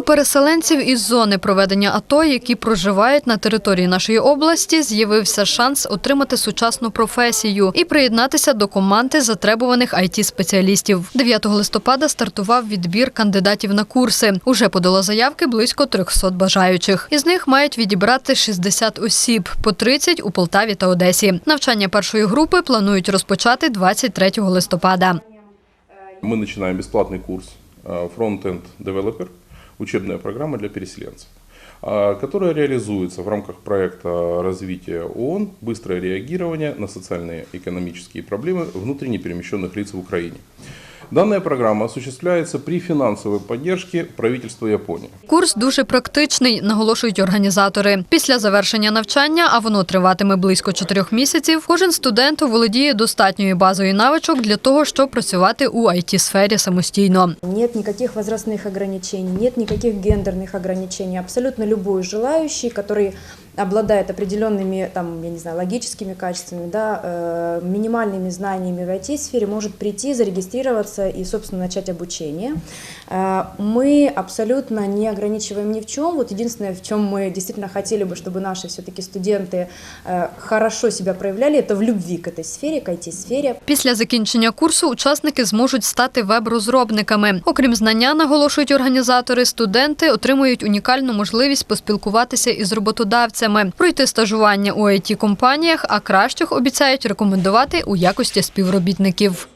У переселенців із зони проведення АТО, які проживають на території нашої області, з'явився шанс отримати сучасну професію і приєднатися до команди затребуваних it спеціалістів 9 листопада стартував відбір кандидатів на курси. Уже подало заявки близько 300 бажаючих. Із них мають відібрати 60 осіб, по 30 у Полтаві та Одесі. Навчання першої групи планують розпочати 23 листопада. Мы начинаем бесплатный курс э, Frontend Developer, учебная программа для переселенцев, а, которая реализуется в рамках проекта развития ООН «Быстрое реагирование на социальные и экономические проблемы внутренне перемещенных лиц в Украине». Данная программа осуществляется при финансовой поддержке правительства Японии. Курс дуже практичний, наголошують організатори. Після завершення навчання, а воно триватиме близько чотирьох місяців, кожен студент володіє достатньою базою навичок для того, щоб працювати у it сфері самостійно. Нет никаких возрастных ограничений, нет никаких гендерных ограничений. Абсолютно любой желающий, который обладает определенными, там, я не знаю, логическими качествами, да, э, минимальными знаниями в IT-сфере, может прийти, зарегистрироваться и, собственно, начать обучение. Э, Мы абсолютно не ограничиваем ни в чем. Вот единственное, в чем мы действительно хотели бы, чтобы наши все-таки студенты э, хорошо себя проявляли, это в любви к этой сфере, к IT-сфере. Після закінчення курсу учасники зможуть стати веб-розробниками. Окрім знання, наголошують організатори, студенти отримують унікальну можливість поспілкуватися із роботодавцями, пройти стажування у it компаніях а кращих обіцяють рекомендувати у якості співробітників.